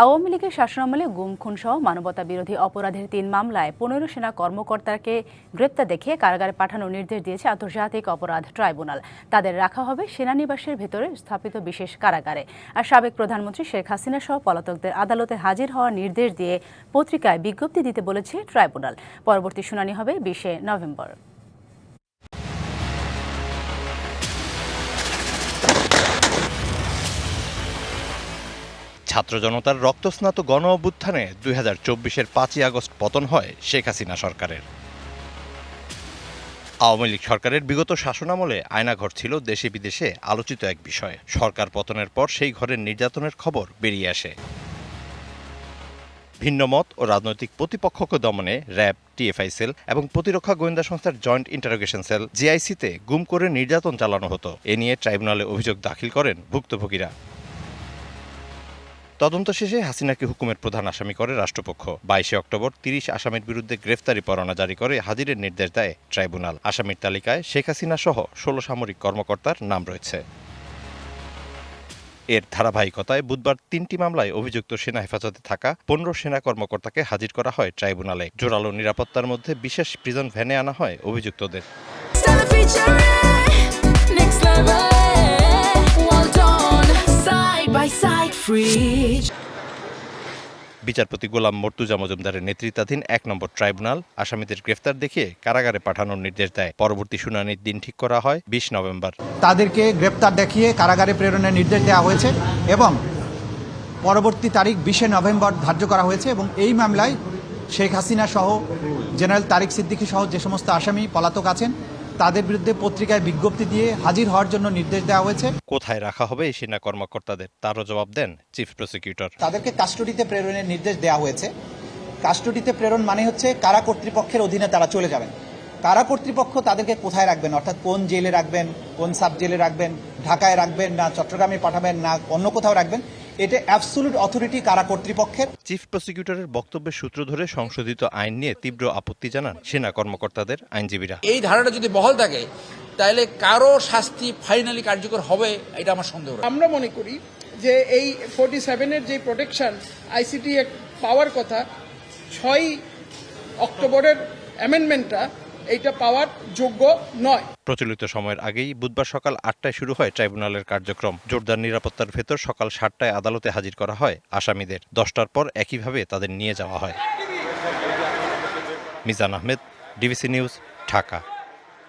আওয়ামী লীগের শাসনামলে গুম খুন সহ মানবতা বিরোধী অপরাধের তিন মামলায় পনেরো সেনা কর্মকর্তাকে গ্রেপ্তার দেখিয়ে কারাগারে পাঠানোর নির্দেশ দিয়েছে আন্তর্জাতিক অপরাধ ট্রাইব্যুনাল। তাদের রাখা হবে সেনানিবাসের ভেতরে স্থাপিত বিশেষ কারাগারে। আর সাবেক প্রধানমন্ত্রী শেখ হাসিনা সহ পলাতকদের আদালতে হাজির হওয়ার নির্দেশ দিয়ে পত্রিকায় বিজ্ঞপ্তি দিতে বলেছে ট্রাইব্যুনাল। পরবর্তী শুনানি হবে বিশে নভেম্বর। ছাত্র জনতার রক্তস্নাত গণ অভ্যুত্থানে দুই হাজার চব্বিশের পাঁচই আগস্ট পতন হয় শেখ হাসিনা সরকারের। আওয়ামী লীগ সরকারের বিগত শাসনামলে আয়নাঘর ছিল দেশে বিদেশে আলোচিত এক বিষয়। সরকার পতনের পর সেই ঘরের নির্যাতনের খবর বেরিয়ে আসে। ভিন্নমত ও রাজনৈতিক প্রতিপক্ষকে দমনে র্যাব, টিএফআই সেল এবং প্রতিরক্ষা গোয়েন্দা সংস্থার জয়েন্ট ইন্টারোগেশন সেল, জিআইসিতে গুম করে নির্যাতন চালানো হতো। এ নিয়ে ট্রাইব্যুনালে অভিযোগ দাখিল করেন ভুক্তভোগীরা। তদন্ত শেষে হাসিনাকে হুকুমের প্রধান আসামি করে রাষ্ট্রপক্ষ। বাইশে অক্টোবর তিরিশ আসামির বিরুদ্ধে গ্রেফতারি পরোয়ানা জারি করে হাজিরের নির্দেশ দেয় ট্রাইব্যুনাল। আসামির তালিকায় শেখ হাসিনা সহ ষোলো সামরিক কর্মকর্তার নাম রয়েছে। এর ধারাবাহিকতায় বুধবার তিনটি মামলায় অভিযুক্ত সেনা হেফাজতে থাকা পনেরো সেনা কর্মকর্তাকে হাজির করা হয় ট্রাইব্যুনালে। জোরালো নিরাপত্তার মধ্যে বিশেষ প্রিজন ভ্যানে আনা হয় অভিযুক্তদের। Stella বিচারপতি গোলাম মর্তুজা মজুমদারের নেতৃত্বাধীন এক নম্বর ট্রাইব্যুনাল আসামিদের গ্রেফতার দেখিয়ে কারাগারে পাঠানোর নির্দেশ দেয়। পরবর্তী শুনানির দিন ঠিক করা হয় বিশ নভেম্বর। তাদেরকে গ্রেপ্তার দেখিয়ে কারাগারে প্রেরণের নির্দেশ দেওয়া হয়েছে এবং পরবর্তী তারিখ বিশে নভেম্বর ধার্য করা হয়েছে এবং এই মামলায় শেখ হাসিনা সহ জেনারেল তারিক সিদ্দিকী সহ যে সমস্ত আসামি পলাতক আছেন তাদের বিরুদ্ধে পত্রিকায় বিজ্ঞপ্তি দিয়ে হাজির হওয়ার জন্য নির্দেশ দেওয়া হয়েছে। কোথায় রাখা হবে এই সেনা কর্মকর্তাদের? তারও জবাব দেন চিফ প্রসিকিউটর। তাদেরকে কাস্টডিতে প্রেরণের নির্দেশ দেওয়া হয়েছে। কাস্টডিতে প্রেরণ মানে হচ্ছে কারা কর্তৃপক্ষের অধীনে তারা চলে যাবেন। কারা কর্তৃপক্ষ তাদেরকে কোথায় রাখবেন? অর্থাৎ কোন জেলে রাখবেন কোন সাব জেলে রাখবেন ঢাকায় রাখবেন না চট্টগ্রামে পাঠাবেন না অন্য কোথাও রাখবেন? এটা অ্যাবসুলুট অথরিটি কারা কর্তৃপক্ষের? চিফ প্রসিকিউটরের বক্তব্যের সূত্র ধরে সংশোধিত আইন নিয়ে তীব্র আপত্তি জানান সেনা কর্মকর্তাদের আইনজীবীরা। এই ধারাটা যদি বহাল থাকে তাহলে কারও শাস্তি ফাইনালি কার্যকর হবে এটা আমার সন্দেহ। আমরা মনে করি যে এই ফোর্টি সেভেনের যে প্রোটেকশন আইসিটি পাওয়ার কথা ছয় অক্টোবরের অ্যামেন্ডমেন্টটা এইটা পাওয়ার যোগ্য নয়। প্রচলিত সময়ের আগেই বুধবার সকাল আটটায় শুরু হয় ট্রাইব্যুনালের কার্যক্রম। জোরদার নিরাপত্তার ভেতর সকাল সাতটায় আদালতে হাজির করা হয় আসামিদের। দশটার পর একইভাবে তাদের নিয়ে যাওয়া হয়। Mizan Ahmed, DBC news, Dhaka.